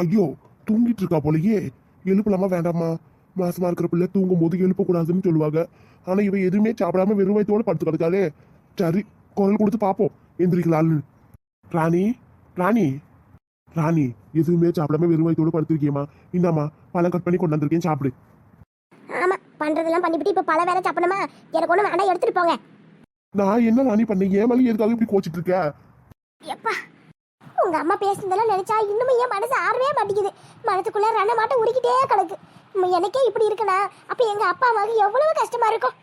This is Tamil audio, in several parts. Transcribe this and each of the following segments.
ஐயோ தூங்கிட்டு இருக்கா போலயே. எழுப்பலாமா வேண்டாமா? மாசமா இருக்கிற பிள்ளை தூங்கும் போது எழுப்பக்கூடாதுன்னு சொல்லுவாங்க. ஆனா இவ எதுவுமே சாப்பிடாம வெறும் வயித்தோட படுத்து கிடக்காளே. சரி குரல் கொடுத்து பார்ப்போம் எந்திரிக்கலாம்னு ராணி ராணி. ராணி எதுவுமே சாப்பிடாம வெறும் வயித்தோட படுத்திருக்கியம்மா. இந்தாம்மா பழம் கட் பண்ணி கொண்டு வந்திருக்கேன் சாப்பிடு. ஆமா பண்றதெல்லாம் பண்ணிவிட்டு இப்ப பல வேலை சாப்பிடணுமா? எனக்கு ஒண்ணு வேண்டாம் எடுத்துட்டு போங்க. நான் என்ன ராணி பண்ணேன்? ஏன் மேலே எதுக்காக இப்படி கோச்சிட்டு இருக்க? எப்பா உங்க அம்மா பேசுனதெல்லாம் நினைச்சா இன்னும் என் மனசு ஆறவே மாட்டேங்குது. மனசுக்குள்ள ரண மாட்டம் உருக்கிட்டே கிடக்கு எனக்கே இப்படி இருக்குன்னா அப்ப எங்க அப்பா அம்மாவுக்கு எவ்வளவு கஷ்டமா இருக்கும்?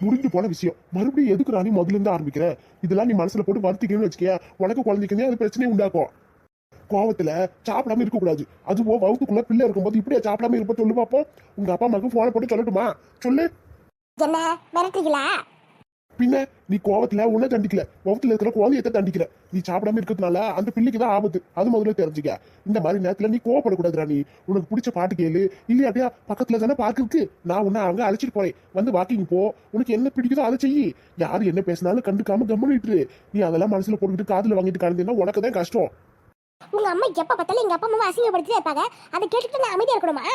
முடிஞ்சு போன விஷயம். மறுபடியும் எதுக்கு ராணி முதல்ல இருந்து ஆரம்பிக்கிற? இதெல்லாம் நீ மனசுல போட்டு வருத்திக்கணும்னு வச்சுக்க உனக்கு குழந்தைக்குனே அது பிரச்சனையே உண்டாக்கும். கோவத்துல சாப்பிடாம இருக்க கூடாது அதுவும் வகுத்துக்குள்ள பிள்ளை இருக்கும்போது இப்படியா சாப்பிடாம இருப்ப சொல்லு பாப்போம். உங்க அப்பா அம்மாவுக்கு போனை போட்டு சொல்லட்டுமா? சொல்லு. என்ன? மிரட்டுறீங்களா? பின்ன நீ கோவத்துல உன்னை தண்டிக்கல. வகுத்துல இருக்கிற குழந்தையத்தை தண்டிக்கிற. நீ சாப்பிடாம இருக்கிறதுனால அந்த பிள்ளைக்கு தான் ஆபத்து. அது முதல்ல தெரிஞ்சுக்க. இந்த மாதிரி நேரத்துல நீ கோவப்படக்கூடாது ராணி உனக்கு பிடிச்ச பாட்டு கேளு. இல்லையாட்டியா பக்கத்துல தானே பார்க் இருக்கு. நான் உன்னை அங்க அழைச்சிட்டு போறேன். வந்து வாக்கிங் போ. உனக்கு என்ன பிடிக்குதோ அதை செய்யி யாரு என்ன பேசினாலும் கண்டுக்காம கம்முனிட்டு நீ அதெல்லாம் மனசுல போட்டுக்கிட்டு காதுல வாங்கிட்டு கலந்தீங்கன்னா உனக்கு தான் கஷ்டம். உங்க அம்மா எப்ப பார்த்தாலும் எங்க அப்பா அம்மா அசிங்கப்படுத்திட்டே இருப்பாங்க. அதை கேட்டுட்டு நான் அமைதியா இருக்கணுமா?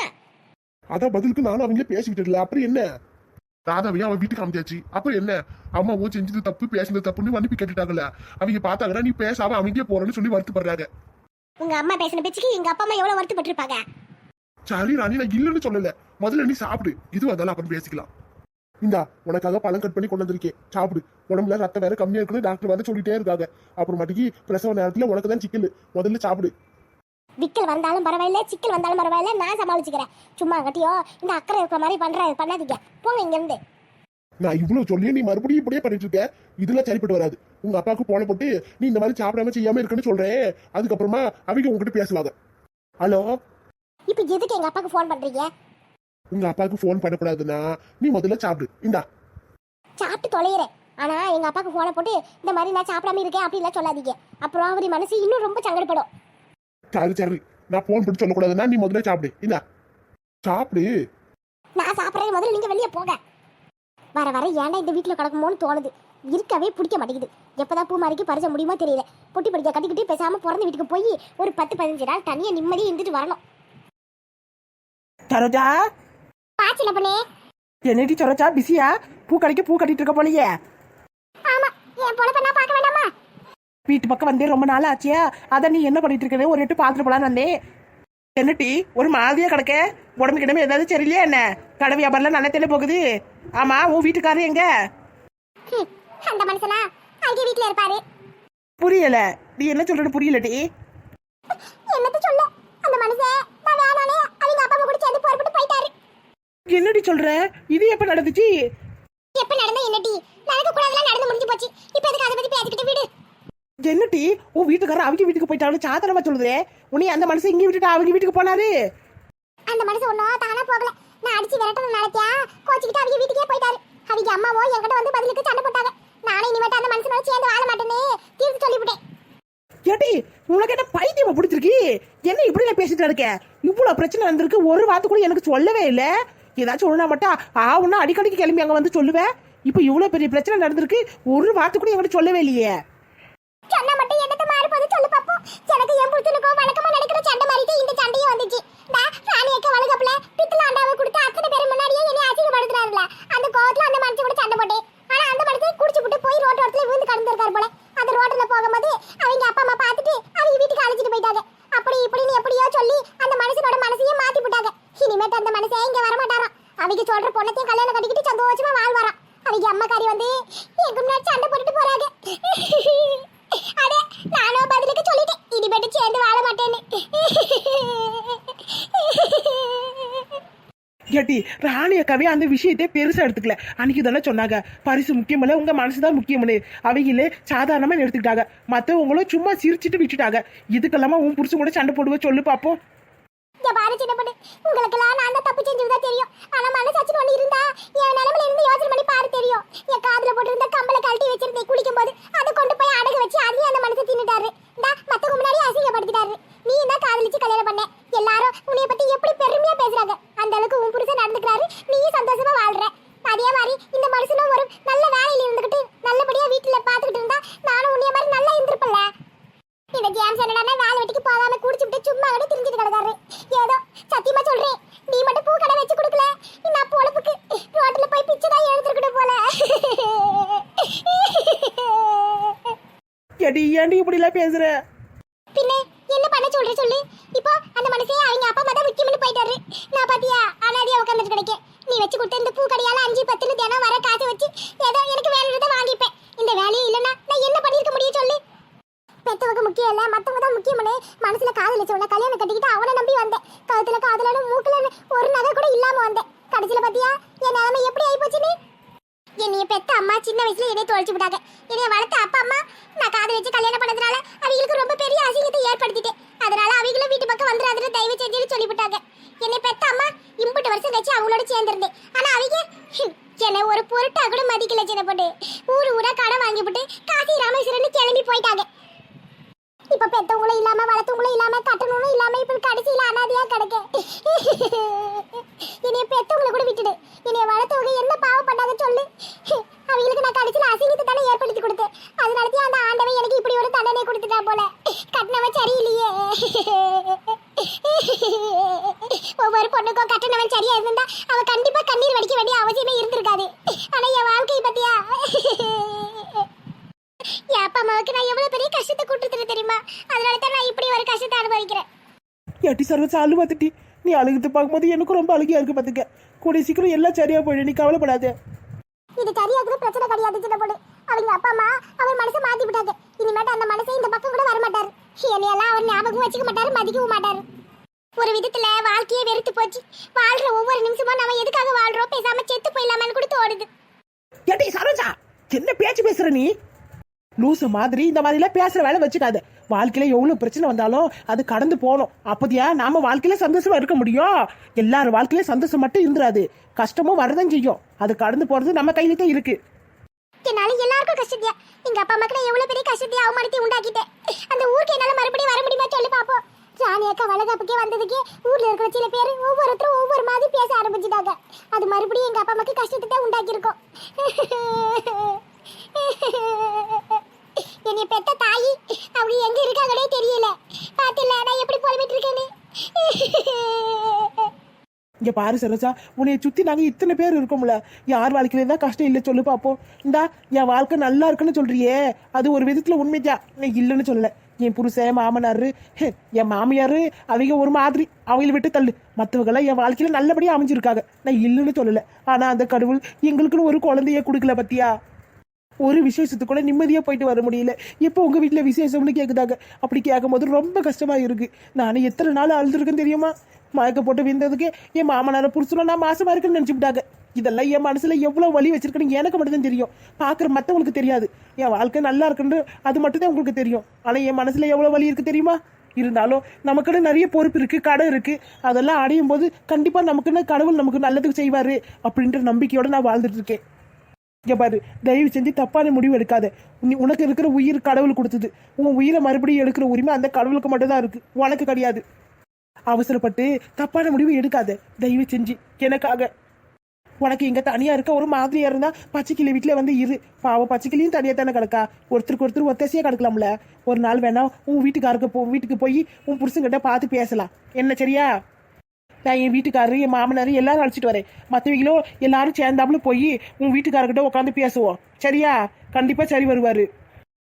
அதான் பதிலுக்கு நானும் அவங்களே பேசிக்கிட்டு இருக்கல. அப்புறம் என்ன? ராதாவையும் அவன் வீட்டுக்கு அமைச்சாச்சு அப்புறம் என்ன? அம்மாவோ செஞ்சது தப்பு பேசினது தப்புன்னு மன்னிப்பு கேட்டுட்டாங்கல்ல. அவங்க பார்த்தாங்கன்னா நீ பேசாம அமைதியா போறேன்னு சொல்லி வருத்தப்படுறாங்க. உங்க அம்மா பேசின பேச்சுக்கு எங்க அப்பா அம்மா எவ்வளவு வருத்தப்பட்டிருப்பாங்க? சரி ராணி நான் இல்லைன்னு சொல்லல. முதல்ல நீ சாப்பிடு. இது வந்தாலும் அப்புறம் பேசிக்கலாம். இந்தா உனக்காக பழம் கட் பண்ணி கொண்டு வந்திருக்கேன். சாப்பிடு. உடம்புல ரத்தம் வேற கம்மியா இருக்குன்னு டாக்டர் வேற சொல்லிட்டே இருக்காங்க. அப்புறமாட்டிக்கு பிரசவ நேரத்துல உனக்கு தான் சிக்கல். முதல்ல சாப்பிடு. விக்கல் வந்தாலும் பரவாயில்ல சிக்கல் வந்தாலும் பரவாயில்ல நான் சமாளிச்சுக்கிறேன். சும்மா கட்டியோ இந்த அக்கறை இருக்கிற மாதிரி பண்ற பண்ணாதீங்க. போங்க இங்க இருந்து நான் இவ்வளவு சொல்லியும் நீ மறுபடியும் இப்படியே பண்ணிட்டு இருக்க. இதெல்லாம் சரிப்பட்டு வராது. உங்க அப்பாவுக்கு போன போட்டு நீ இந்த மாதிரி சாப்பிடாம செய்யாம இருக்குன்னு சொல்றேன். அதுக்கப்புறமா அவங்க உங்ககிட்ட பேசுவாங்க. ஹலோ? இப்போ எதுக்கு எங்க அப்பாவுக்கு ஃபோன் பண்றீங்க? உங்க அப்பாவுக்கு ஃபோன் பண்ணக்கூடாதுன்னா நீ முதல்ல சாப்பிடு. இந்தா. சாப்பிட்டு தொலைகிறேன் ஆனா எங்க அப்பாவுக்கு ஃபோனை போட்டு இந்த மாதிரி நான் சாப்பிடாம இருக்கேன் அப்படின்லாம் சொல்லாதீங்க. அப்புறம் அவர் மனசு இன்னும் ரொம்ப சங்கடப்படும். சரி சரி. நான் ஃபோன் பண்ணி சொல்லக்கூடாதுன்னா நீ முதல்ல சாப்பிடு. இந்தா சாப்பிடு. நான் சாப்பிட்றது முதல்ல நீங்க வெளியே போங்க. வர வர ஏன்டா இந்த வீட்டில் கிடக்குமோன்னு தோணுது. இருக்கவே பிடிக்க மாட்டேங்குது. எப்பதான் பூ மாறிக்கு பறிச்ச முடியுமோ தெரியல. பொட்டி படிக்க கட்டிக்கிட்டு பேசாம பிறந்த வீட்டுக்கு போய் ஒரு பத்து பதினஞ்சு நாள் தனியா நிம்மதியா இருந்துட்டு வரணும். சரோஜா? பாச்சில பண்ணே. என்னடி சரோஜா? பிஸியா? பூ கடைக்கு பூ கட்டிட்டு இருக்க போலயே ஆமா என் பொழப்ப நான் பார்க்க வேண்டாமா வீட்டு பக்கம் வந்தே ரொம்ப நாள் ஆச்சியா? அதான் நீ என்ன பண்ணிட்டு இருக்கனே ஒரு எட்டு பாத்துட்டு போலான்னு வந்தேன் என்னட்டி ஒரு மாதிரியா கிடக்க. உடம்பு கிடமே ஏதாவது சரியில்லையா என்ன? கடை வியாபாரம் நல்லா தெரிய போகுது. ஆமா உன் வீட்டுக்காரர் எங்க? அந்த மனுஷனா? அங்கே வீட்ல இருப்பாரு. புரியல. நீ என்ன சொல்றது புரியலடி என்னத்த சொல்ல? அந்த மனுஷன் நான் வேணானே அவங்க அப்பா கூட சேர்ந்து புறப்பட்டு போயிட்டாரு. என்னடி சொல்ற? இது எப்ப நடந்துச்சு? எப்ப நடந்த என்னடி நடக்க கூடாதுலாம் நடந்து முடிஞ்சு போச்சு. இப்போ எதுக்கு அதை பத்தி பேசிக்கிட்டு விடு? என்னட்டி உன் வீட்டுக்காரர் அவங்க வீட்டுக்கு போயிட்டாலும் சாதனமா சொல்லுதே உன்னை அந்த மனுஷன் இங்க விட்டுட்டு அவங்க வீட்டுக்கு போனாரு. அந்த மனுஷன் ஒன்றும் தானா போகல. நான் அடிச்சு விரட்டணும் நடத்தியா கோச்சிக்கிட்டு அவங்க வீட்டுக்கே போயிட்டாரு. அவங்க அம்மாவோ என்கிட்ட வந்து பதிலுக்கு சண்டை போட்டாங்க. நானே இனிமேட்டு அந்த மனுஷனோட சேர்ந்து வாழ மாட்டேன்னு தீர்த்து சொல்லிவிட்டேன். ஏடி உனக்கு என்ன பைத்தியமா பிடிச்சிருக்கு? என்ன இப்படி நான் பேசிட்டு இருக்க? இவ்வளவு பிரச்சனை நடந்திருக்கு. ஒரு வார்த்தை கூட எனக்கு சொல்லவே இல்ல. ஏதாச்சும் ஒண்ணா மட்டும் ஆ ஒண்ணா அடிக்கடிக்கு கிளம்பி அங்க வந்து சொல்லுவேன் இப்போ இவ்வளவு பெரிய பிரச்சனை நடந்திருக்கு. ஒரு வார்த்தை கூட என்கிட்ட சொல்லவே இல்லையே. சொன்னா மட்டும் என்னது மாறு போது சொல்லு பாப்போம். எனக்கு என் புருஷனுக்கோ வழக்கமா நடக்கிற சண்டை மாதிரி இந்த சண்டையும் வந்துச்சு. டா ராணி அக்கா வழக்கப்புல பித்தள அண்டாவை கொடுத்து அத்தனை பேர் முன்னாடியே என்னை அசிங்கப்படுத்துறாருல அந்த கோவத்துல அந்த மனுஷன் கூட சண்டை போட்டேன். ஆனா அந்த மனுஷன் குடிச்சு விட்டு போய் ரோட்டு ஓரத்துல விழுந்து கடந்திருக்காரு போல. அந்த ரோட்டுல போகும்போது அவங்க அப்பா அம்மா பார்த்துட்டு அவங்க வீட்டுக்கு அழைச்சிட்டு போயிட்டாங்க. அப்படி இப்படின்னு எப்படியோ சொல்லி அந்த மனுஷனோட மனசையும் மாத்தி விட்டாங்க. இனிமேட்டு அந்த மனுஷன் இங்க வரமாட்டாராம் அவங்க சொல்ற பொண்ணத்தையும் கல்யாணம் கட்டிக்கிட்டு சந்தோஷமா வாழ்வாராம். அவங்க அம்மாக்காரி வந்து எங்க முன்னாடி சண்டை போட்டுட்டு போறாங்க. நானும் பதிலுக்கு சொல்லிட்டேன். இனிமேட்டு சேர்ந்து வாழ மாட்டேன்னு. ஏட்டி ராணி அக்காவே அந்த விஷயத்தை பெருசா எடுத்துக்கல. அன்னைக்கு தானே சொன்னாங்க பரிசு முக்கியமில்ல உங்க மனசுதான் முக்கியம்னு. அவங்களே சாதாரணமா எடுத்துக்கிட்டாங்க. மத்தவங்களும் சும்மா சிரிச்சிட்டு விட்டுட்டாங்க. இதுக்கெல்லாமா உன் புருஷன் கூட சண்டை போடுவ சொல்லு பாப்போம். இங்க பாரு சின்ன பொண்ணு. உங்களுக்கெல்லாம் நான் தான் தப்பு செஞ்சதா தெரியும். ஆனா மனசாட்சி ஒண்ணு இருந்தா என் நிலைமையில இருந்து யோசனை பண்ணி பாரு தெரியும். என் காதுல போட்டிருந்த கம்பளை கழட்டி வச்சிருந்தேன் குளிக்கும் போது அதை கொண்டு போய் அடகு வச்சு அதையும் அந்த மனசை தின்னுட்டாரு. இந்தா மத்தவங்க முன்னாடி அசிங்கப்படுத்திட்டாரு. நீ தான் காதலிச்சு கல்யாணம் பண்ண? எல்லாரும் உன்னைய பத்தி எப்படி பெருமையா பேசுறாங்க? அந்த அளவுக்கு உன் புருஷன் நடந்துக்கிறாரு. நீயும் சந்தோஷமா வாழ்ற அதே மாதிரி இந்த மனுஷனும் ஒரு நல்ல வேலையில இருந்துகிட்டு நல்லபடியா வீட்டுல பாத்துக்கிட்டு இருந்தா நானும் உன்னைய மாதிரி நல்லா இருந்திருப்பேன்ல இந்த ஜேம்ஸ் என்னடா வேலை வெட்டிக்கு போகாம குடிச்சுட்டு சும்மா கூட திரிஞ்சிட்டு கிடக்காரு ஏதோ சத்தியமா சொல்றேன் நீ மட்டும் பூ கடை வச்சு கொடுக்கல நான் பொழப்புக்கு ரோட்ல போய் பிச்சை தான் எழுந்திருக்கணும் போல ஏடி ஏன்டி இப்படி எல்லாம் பேசுற பின்ன என்ன பண்ண சொல்ற சொல்லு இப்போ அந்த மனுஷன் அவங்க அப்பா அம்மா தான் முக்கியம்னு போயிட்டாரு நான் பாத்தியா அனாதியா உட்காந்துட்டு கிடைக்கேன் நீ வச்சு கொடுத்த இந்த பூ கடையால அஞ்சு பத்துன்னு தினம் வர காசு வச்சு ஏதோ எனக்கு வேணுன்றத வாங்கிப்பேன் இந்த வேலையும் இல்லைன்னா நான் என்ன பண்ணிருக்க முடியும் சொல்லு பெத்தவங்க முக்கியம் இல்ல மத்தவங்க தான் முக்கியம்னு மனசுல காதல் வச்சவன கல்யாணம் கட்டிக்கிட்டு அவனை நம்பி வந்தேன் கழுத்துல காதலனும் மூக்குல ஒரு நகை கூட இல்லாம வந்தேன் கடைசியில பாத்தியா என் நிலைமை எப்படி ஆயி போச்சு நீ என்னைய பெத்த அம்மா சின்ன வயசுல என்னைய தொலைச்சு விட்டாங்க என்னைய வளர்த்த அப்பா அம்மா நான் காதல் வச்சு கல்யாணம் பண்ணதுனால அவங்களுக்கு ரொம்ப பெரிய அசிங்கத்தை ஏற்படுத்திட்டேன் அதனால அவங்களும் வீட்டு பக்கம் வந்துடாதுன்னு தயவு செஞ்சுன்னு சொல்லிவிட்டாங்க. என்னை பெத்த அம்மா இம்புட்டு வருஷம் கழிச்சு அவங்களோட சேர்ந்திருந்தேன் ஆனா அவங்க ஹம், என்னை ஒரு பொருட்டா கூட மதிக்கல சின்ன பொண்ணு ஊரு ஊரா கடன் வாங்கிவிட்டு காசி ராமேஸ்வரன் கிளம்பி போயிட்டாங்க இப்ப பெத்தவங்களும் இல்லாம வளர்த்தவங்களும் இல்லாம கட்டணமும் இல்லாம இப்ப கடைசியில அனாதையா கிடக்க என்னைய பெத்தவங்களை கூட விட்டுடு என்னைய வளர்த்தவங்க என்ன பாவம் பண்ணாங்க சொல்லு அவங்களுக்கு நான் கடைசியில அசிங்கத்தை தானே ஏற்படுத்தி கொடுத்தேன் அதனால தான் அந்த ஆண்டவன் எனக்கு இப்படி ஒரு தண்டனை கொடுத்துட்டா போல கட்டினவன் சரியில்லையே ஒவ்வொரு பொண்ணுக்கும் கட்டினவன் சரியா இருந்தா அவ கண்டிப்பா கண்ணீர் வடிக்க வேண்டிய அவசியமே இருந்திருக்காது ஆனா என் வாழ்க்கை பத்தியா என் அப்பா அம்மாவுக்கு நான் எவ்வளவு பெரிய கஷ்டத்தை கொடுத்துட்டு தெரியுமா அதனால தான் நான் இப்படி ஒரு கஷ்டத்தை அனுபவிக்கிறேன் ஏட்டி சர்வச்ச அழு பார்த்துட்டி நீ அழுகுது பார்க்கும்போது எனக்கும் ரொம்ப அழுகியா இருக்கு பார்த்துக்க. கூடிய சீக்கிரம் எல்லாம் சரியா போயிடு நீ கவலைப்படாத. இது சரியாக்குற பிரச்சனை கிடையாது சின்ன பொண்ணு. அவங்க அப்பா அம்மா அவர் மனசை மாத்தி விட்டாங்க. இனிமேட்டு அந்த மனசை இந்த பக்கம் கூட வர மாட்டாரு என்னையெல்லாம் அவர் ஞாபகம் வச்சுக்க மாட்டாரு மதிக்கவும் மாட்டாரு. ஒரு விதத்துல வாழ்க்கையே வெறுத்து போச்சு. வாழ்ற ஒவ்வொரு நிமிஷமும் நம்ம எதுக்காக வாழ்றோம்? பேசாம செத்து போயிடலாமான்னு கூட தோணுது. ஏட்டி சரோஜா என்ன பேச்சு பேசுற நீ? லூசு மாதிரி இந்த மாதிரிலாம் பேசுற வேலை வச்சுக்காத. வாழ்க்கையில எவ்வளோ பிரச்சனை வந்தாலும் அது கடந்து போகணும். அப்போதியா நாம வாழ்க்கையில சந்தோஷமா இருக்க முடியும். எல்லார் வாழ்க்கையிலும் சந்தோஷம் மட்டும் இருந்துராது. கஷ்டமும் வரதான் செய்யும். அது கடந்து போறது நம்ம கையில தான் இருக்கு. என்னால எல்லாருக்கும் கஷ்டத்தியா எங்க அப்பா அம்மாக்கு நான் எவ்வளவு பெரிய கஷ்டத்தையும் அவமானத்தையும் உண்டாக்கிட்டேன். அந்த ஊருக்கு என்னால மறுபடியும் வர முடியுமா சொல்லி பாப்போம். ராணி அக்கா வளகாப்புக்கே வந்ததுக்கே ஊர்ல இருக்கிற சில பேர் ஒவ்வொருத்தரும் ஒவ்வொரு மாதிரி பேச ஆரம்பிச்சிட்டாங்க. அது மறுபடியும் எங்க அப்பா அம்மாக்கு கஷ்டத்தை உண்டாக்கியிருக்கோம். என்னை பெத்த தாயி அவங்க எங்க இருக்காங்கன்னே தெரியல. பாத்தில நான் எப்படி புலம்பிட்டு இருக்கேன்னு. இங்க பாரு சரோஜா உன்னைய சுத்தி நாங்க இத்தனை பேர் இருக்கோம்ல. யார் வாழ்க்கையில தான் கஷ்டம் இல்லை சொல்லு பாப்போம். இந்தா என் வாழ்க்கை நல்லா இருக்குன்னு சொல்றியே. அது ஒரு விதத்துல உண்மைதான். நான் இல்லைன்னு சொல்லல. என் புருஷன் மாமனாரு ஹே, என் மாமியாரு அவங்க ஒரு மாதிரி. அவங்கள விட்டு தள்ளு. மற்றவங்களாம் என் வாழ்க்கையில நல்லபடியா அமைஞ்சிருக்காங்க. நான் இல்லைன்னு சொல்லல. ஆனா அந்த கடவுள் எங்களுக்குன்னு ஒரு குழந்தைய கொடுக்கல பத்தியா? ஒரு விசேஷத்துக்குள்ள நிம்மதியாக போயிட்டு வர முடியல. இப்போ உங்கள் வீட்டில் விசேஷம்னு கேட்குதாங்க அப்படி கேட்கும்போது ரொம்ப கஷ்டமாக இருக்குது நானும் எத்தனை நாள் அழுதுருக்குன்னு தெரியுமா? மயக்க போட்டு விழுந்ததுக்கு என் மாமனாரை புருஷனும் நான் மாசமாக இருக்குன்னு நினச்சிவிட்டாங்க இதெல்லாம் என் மனசில் எவ்வளோ வலி வச்சிருக்கேன்னு எனக்கு மட்டும்தான் தெரியும். பார்க்குற மற்றவங்களுக்கு தெரியாது. என் வாழ்க்கை நல்லா இருக்குன்னு அது மட்டும் தான் உங்களுக்கு தெரியும். ஆனால் என் மனசில் எவ்வளோ வலி இருக்குது தெரியுமா? இருந்தாலும் நமக்குன்னு நிறைய பொறுப்பு இருக்குது கடை இருக்குது அதெல்லாம் அடையும் போது கண்டிப்பாக நமக்குன்னு கடவுள் நமக்கு நல்லதுக்கு செய்வார் அப்படின்ற நம்பிக்கையோடு நான் வாழ்ந்துட்டு இருக்கேன். இங்கே பாரு தயவு செஞ்சு தப்பான முடிவு எடுக்காத. நீ உனக்கு இருக்கிற உயிர் கடவுள் கொடுத்தது. உன் உயிரை மறுபடியும் எடுக்கிற உரிமை அந்த கடவுளுக்கு மட்டும்தான் இருக்கு. உனக்கு கிடையாது. அவசரப்பட்டு தப்பான முடிவு எடுக்காத. தயவு செஞ்சு எனக்காக. உனக்கு இங்கே தனியாக இருக்க ஒரு மாதிரியாக இருந்தால் பச்சைக்கிளி வீட்டில் வந்து இரு. பாவ பச்சைக்கிளியும் தனியாக தானே கிடக்கா? ஒருத்தருக்கு ஒருத்தர் ஒத்தசையாக கிடக்கலாம்ல. ஒரு நாள் வேணா உன் வீட்டுக்காருக்கு போ வீட்டுக்கு போய் உன் புருஷங்கிட்ட பார்த்து பேசலாம். என்ன சரியா? நான் என் வீட்டுக்காரரு என் மாமனார் எல்லாரும் அழைச்சிட்டு வரேன். மற்றவங்களும் எல்லாரும் சேர்ந்தாப்புல போய் உன் வீட்டுக்காரர்கிட்ட உட்காந்து பேசுவோம். சரியா? கண்டிப்பாக சரி வருவார்.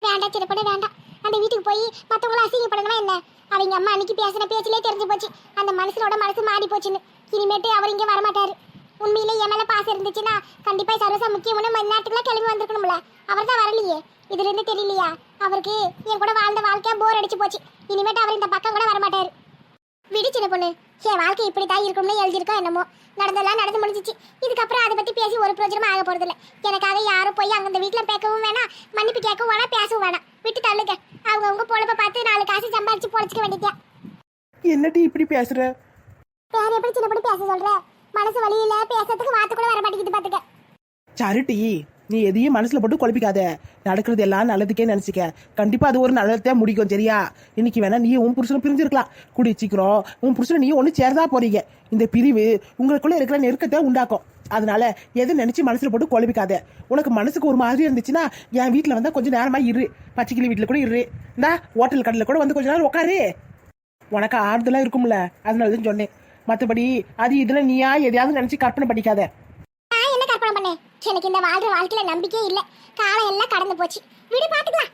வேண்டாம் சிறப்பட வேண்டாம். அந்த வீட்டுக்கு போய் மற்றவங்களும் அசிங்கப்படணுமா என்ன? அவங்க அம்மா அன்னைக்கு பேசின பேச்சிலே தெரிஞ்சு போச்சு. அந்த மனுஷனோட மனசு மாறி போச்சுன்னு. இனிமேட்டு அவர் இங்கே வரமாட்டாரு. உண்மையிலே என் மேலே பாசம் இருந்துச்சுன்னா கண்டிப்பாக சர்வசா முக்கியமான மறுநாட்டுக்குலாம் கிளம்பி வந்திருக்கணும்ல. அவர் தான் வரலையே. இதுலேருந்து தெரியலையா? அவருக்கு என் கூட வாழ்ந்த வாழ்க்கையாக போர் அடிச்சு போச்சு. இனிமேட்டு அவர் இந்த பக்கம் கூட வரமாட்டாரு. சின்ன பொண்ணு. என் வாழ்க்கை இப்படி தான் இருக்கும்னு எழுதியிருக்கோம் என்னமோ. நடந்தெல்லாம் நடந்து முடிஞ்சிச்சு. இதுக்கப்புறம் அதை பத்தி பேசி ஒரு பிரயோஜனமும் ஆக போறது இல்ல எனக்காக யாரும் போய் அங்க இந்த வீட்டுல பேக்கவும் வேணாம் மன்னிப்பு கேட்கவும் வேணாம் பேசவும் வேணாம். விட்டு தள்ளுங்க. அவங்க உங்க பொழப்ப பார்த்து நாலு காசு சம்பாரிச்சு பொழைச்சிக்க வேண்டியதா என்னடி இப்படி பேசுற? வேற எப்படி சின்ன பொண்ணு பேச சொல்ற? மனசு வழியில பேசுறதுக்கு வார்த்தை கூட வர மாட்டேங்குது பாத்துக்க. சரிட்டி நீ எதையும் மனசுல போட்டு குழப்பிக்காத. நடக்கிறது எல்லாம் நல்லதுக்கே நினைச்சுக்க. கண்டிப்பா அது ஒரு நல்லதே முடிக்கும் சரியா? இன்னைக்கு வேணா நீ உன் புருஷனும் பிரிஞ்சிருக்கலாம். கூடி சீக்கிரம். உன் புருஷனை நீ ஒன்று சேர்ந்தா போறீங்க. இந்த பிரிவு உங்களுக்குள்ள இருக்கிற நெருக்கத்தை உண்டாக்கும். அதனால எதை நினைச்சு மனசுல போட்டு குழப்பிக்காத. உனக்கு மனசுக்கு ஒரு மாதிரி இருந்துச்சுன்னா என் வீட்டுல வந்தா கொஞ்சம் நேரமா இரு. பச்சைக்கிளி வீட்டுல கூட இரு. இந்தா ஹோட்டல் கடையில கூட வந்து கொஞ்ச நேரம் உட்காரு உனக்கு ஆறுதலா இருக்கும்ல. அதனால தான் சொன்னேன். மற்றபடி அது இதுல நீயா எதையாவது நினைச்சு கற்பனை பண்ணிக்காத நான் என்ன கற்பனை பண்ணேன் எனக்கு இந்த வாழ்ற வாழ்க்கையில நம்பிக்கையே இல்ல. காலம் எல்லாம் கடந்து போச்சு. விடு பாத்துக்கலாம்.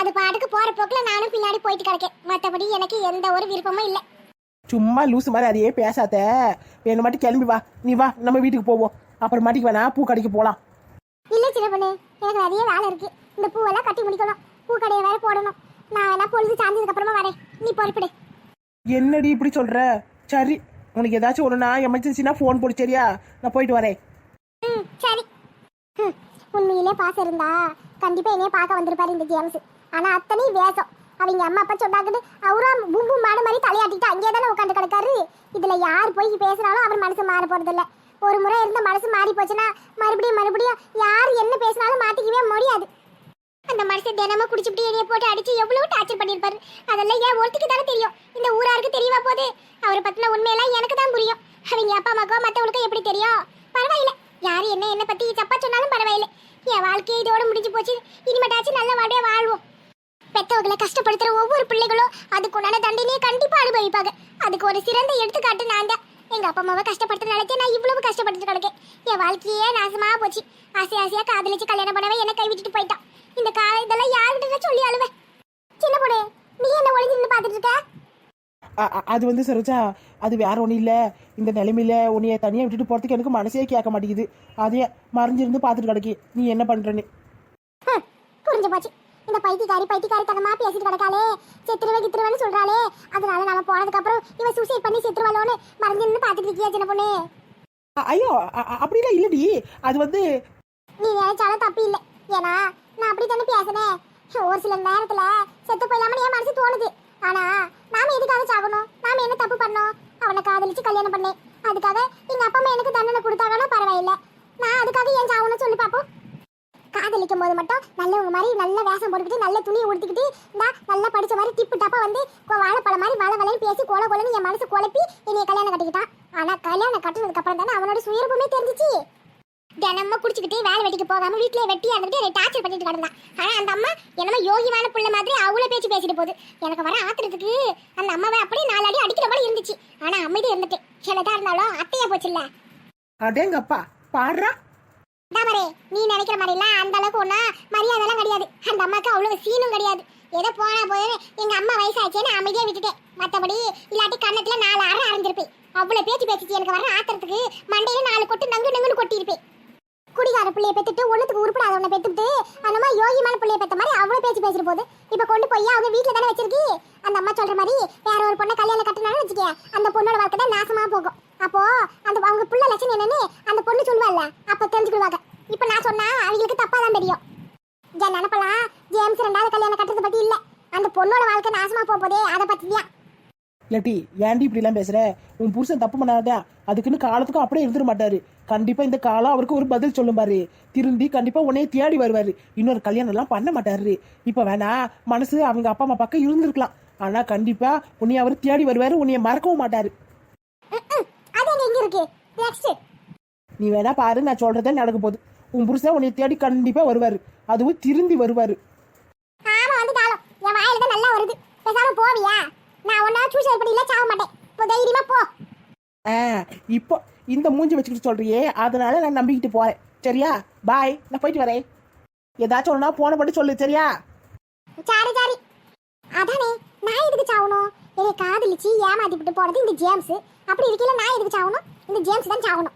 அது பாட்டுக்கு போற போக்குல நானும் பின்னாடி போயிட்டு கிடக்கேன். மத்தபடி எனக்கு எந்த ஒரு விருப்பமும் இல்ல. சும்மா லூசு மாதிரி அதையே பேசாத. வேணுமாட்டி கிளம்பி வா. நீ வா நம்ம வீட்டுக்கு போவோம். அப்புறமாட்டிக்கு வேணா பூ கடைக்கு போகலாம் இல்ல சின்ன பொண்ணு எனக்கு நிறைய வேலை இருக்கு. இந்த பூவெல்லாம் கட்டி முடிக்கணும். பூ கடையை வேற போடணும். நான் வேணா பொழுது சாய்ந்ததுக்கு அப்புறமா வரேன். நீ பொறுப்பிடு. என்னடி இப்படி சொல்ற? சரி உனக்கு ஏதாச்சும் ஒன்றுனா எமர்ஜென்சினா ஃபோன் போடு சரியா? நான் போயிட்டு வரேன். சரி. உண்மையிலே பாசம் இருந்தா கண்டிப்பா என்னைய பார்க்க வந்திருப்பாரு இந்த ஜேம்ஸ். ஆனா அத்தனை வேஷம். அவங்க அம்மா அப்பா சொன்னாங்கன்னு அவரா பூம்பு மாடு மாதிரி தலையாட்டிட்டு. அங்கேயே தானே உட்காந்து கிடக்காரு. இதுல யார் போய் பேசினாலும் அவர் மனசு மாற போறது இல்ல ஒரு முறை இருந்த மனசு மாறி போச்சுன்னா மறுபடியும் மறுபடியும் யார் என்ன பேசினாலும் மாத்திக்கவே முடியாது. அந்த மனுஷன் தினமும் குடிச்சுட்டு என்னைய போட்டு அடிச்சு எவ்வளவு டார்ச்சர் பண்ணிருப்பாரு. அதெல்லாம் ஏன் ஒருத்துக்கு தானே தெரியும். இந்த ஊராருக்கு தெரியவா போகுது அவரை பத்தின உண்மையெல்லாம் எனக்கு தான் புரியும். அவங்க அப்பா அம்மாக்கோ மற்றவங்களுக்கும் எப்படி தெரியும்? பரவாயில்லை. யாரு என்ன என்ன பத்தி தப்பா சொன்னாலும் பரவாயில்ல. என் வாழ்க்கையை இதோட முடிஞ்சு போச்சு. இனிமேட்டாச்சும் நல்ல வாடியா வாழ்வோம். பெத்தவங்களை கஷ்டப்படுத்துற ஒவ்வொரு பிள்ளைகளும் அதுக்குண்டான தண்டனையை கண்டிப்பா அனுபவிப்பாங்க. அதுக்கு ஒரு சிறந்த எடுத்துக்காட்டு நான் தான். எங்க அப்பா அம்மாவை கஷ்டப்படுத்த நினைச்சே நான் இவ்வளவு கஷ்டப்பட்டு கிடக்கேன். என் வாழ்க்கையே நாசமா போச்சு. ஆசை ஆசையா காதலிச்சு கல்யாணம் பண்ணவே என்ன கைவிட்டுட்டு போயிட்டான். இந்த கா இதெல்லாம் யாருக்கிட்ட சொல்லி அழுவேன் சின்ன பொண்ணு நீ என்ன ஒளிஞ்சு நின்று பாத்துட்டு இருக்க அ- அ- அது வந்து சரோஜா அது வேற ஒன்றும் இல்லை. இந்த நிலைமையில உன்னைய தனியாக விட்டுட்டு போகிறதுக்கு எனக்கு மனசே கேட்க மாட்டேங்குது. அதே மறைஞ்சிருந்து பார்த்துட்டு கிடக்கி. நீ என்ன பண்ணுறன்னு புரிஞ்சு போச்சு. இந்த பைத்தியக்காரி பைத்தியக்காரித்தனமா பேசிட்டு கிடக்காளே. செத்துருவே கித்துருவேன்னு சொல்றாளே. அதனால நாம போனதுக்கு அப்புறம் இவ சூசைட் பண்ணி செத்துருவாளோன்னு மறைஞ்சு நின்று பாத்துட்டு இருக்கியா சின்ன பொண்ணு? ஐயோ அப்படிலாம் இல்லடி. அது வந்து நீ நினைச்சாலும் தப்பு இல்லை. ஏன்னா நான் அப்படி தானே பேசினேன். ஒரு சில நேரத்துல செத்து போயிடலாமனு என் மனசு தோணுது. ஆனா நாம எதுக்காக சாகணும்? நாம என்ன தப்பு பண்ணோம்? அவனை காதலிச்சு கல்யாணம் பண்ணேன். அதுக்காக எங்க அப்பா அம்மா எனக்கு தண்டனை கொடுத்தாங்கன்னா பரவாயில்ல. நான் அதுக்காக ஏன் சாகணும்னு சொல்லி பாப்போம். காதலிக்கும் போது மட்டும் நல்லவங்க மாதிரி நல்ல வேஷம் போட்டுக்கிட்டு நல்ல துணியை உடுத்திக்கிட்டு இந்த நல்லா படிச்ச மாதிரி டிப்பு டப்பா வந்து வாழைப்பழம் மாதிரி வள வளைன்னு பேசி கோல கோலன்னு என் மனசு குழப்பி என்னைய கல்யாணம் கட்டிக்கிட்டான். ஆனா கல்யாணம் கட்டினதுக்கு அப்புறம் தானே அவனோட சுயரூபமே தெரிஞ்சிச்சு. தினமும் குடிச்சுக்கிட்டு வேலை வெட்டிக்கு போகாம வீட்லயே வெட்டி இருந்துட்டு என்னை டார்ச்சர் பண்ணிட்டு கிடந்தான் ஆனா அந்த அம்மா என்னமோ யோகிவான புள்ள மாதிரி அவ்வளவு பேச்சு பேசிட்டு போகுது. எனக்கு வர ஆத்திரத்துக்கு அந்த அம்மாவை அப்படியே நாலு அடி அடிக்கிற மாதிரி இருந்துச்சு. ஆனா அமைதி இருந்துட்டு என்னதான் இருந்தாலும் அத்தையா போச்சுல்ல. அடேங்கப்பா பாடுறா. தாமரே நீ நினைக்கிற மாதிரிலாம் அந்த அளவுக்கு ஒன்றா மரியாதைலாம் கிடையாது. அந்த அம்மாவுக்கு அவ்வளவு சீனும் கிடையாது. ஏதோ போனா போதுன்னு எங்க அம்மா வயசாச்சேன்னு அமைதியா விட்டுட்டேன். மத்தபடி இல்லாட்டி கண்ணத்துல நாலு அரை அரைஞ்சிருப்பேன். அவ்வளவு பேச்சு பேசிச்சு எனக்கு வர ஆத்திரத்துக்கு மண்டையில நாலு கொட்டு நங்கு நங்குன்னு கொட்டியிருப்பேன். குடிகார பிள்ளைய பெத்துட்டு ஒண்ணுத்துக்கு உருப்படாத ஒண்ணு பெத்துட்டு அந்த மாதிரி யோகிமான பிள்ளைய பெத்த மாதிரி அவ்வளவு பேச்சு பேசிட்டு போகுது. இப்ப கொண்டு போய் அவங்க வீட்டுல தானே வச்சிருக்கி? அந்த அம்மா சொல்ற மாதிரி வேற ஒரு பொண்ணை கல்யாணம் கட்டினாலும் வச்சுக்க அந்த பொண்ணோட வாழ்க்கை தான் நாசமா போகும். அப்போ அந்த அவங்க புள்ள லட்சணம் என்னன்னு அந்த பொண்ணு சொல்லுவாள்ல அப்ப தெரிஞ்சுக்கிடுவாங்க. இப்ப நான் சொன்னா அவங்களுக்கு தப்பா தான் தெரியும். என் நினப்பலாம் ஜேம்ஸ் ரெண்டாவது கல்யாணம் கட்டுறது பத்தி இல்ல. அந்த பொண்ணோட வாழ்க்கை நாசமா போக போதே அதை பத்தியா? இல்லாட்டி ஏன்டி இப்படிலாம் பேசுற? உன் புருஷன் தப்பு பண்ணாதான் அதுக்குன்னு காலத்துக்கும் அப்படியே இருந்துட மாட்டாரு. கண்டிப்பா இந்த காலம் அவருக்கு ஒரு பதில் சொல்லும் பாரு. திருந்தி கண்டிப்பா உன்னைய தேடி வருவாரு. இன்னொரு கல்யாணம் எல்லாம் பண்ண மாட்டாரு. இப்ப வேணா மனசு அவங்க அப்பா அம்மா பக்கம் இருந்திருக்கலாம். ஆனா கண்டிப்பா உன்னைய அவர் தேடி வருவாரு. உன்னைய மறக்கவும் மாட்டாரு. நீ வேணா பாரு நான் சொல்றதே நடக்க போகுது. உன் புருஷன் உன்னைய தேடி கண்டிப்பா வருவாரு. அதுவும் திருந்தி வருவாரு ஆமா வந்துட்டாலும் என் வாயில தான் நல்லா வருது பேசாம போவியா நான் ஒன்னா சூசைட் பண்ணி இல்ல சாக மாட்டேன் இப்போ தைரியமா போ ஆ இப்போ இந்த மூஞ்சி வச்சுக்கிட்டு சொல்றியே அதனால நான் நம்பிக்கிட்டு போறேன். சரியா? பாய் நான் போயிட்டு வரேன். ஏதாச்சும் ஒன்னா போன பண்ணி சொல்லு சரியா? Sorry sorry. அதானே நான் எதுக்கு சாவணும்? என்னை காதலிச்சு ஏமாத்திட்டு போனது இந்த ஜேம்ஸ் அப்படி இருக்கையில நான் எதுக்கு சாவணும்? இந்த ஜேம்ஸ் தான் சாவணும்.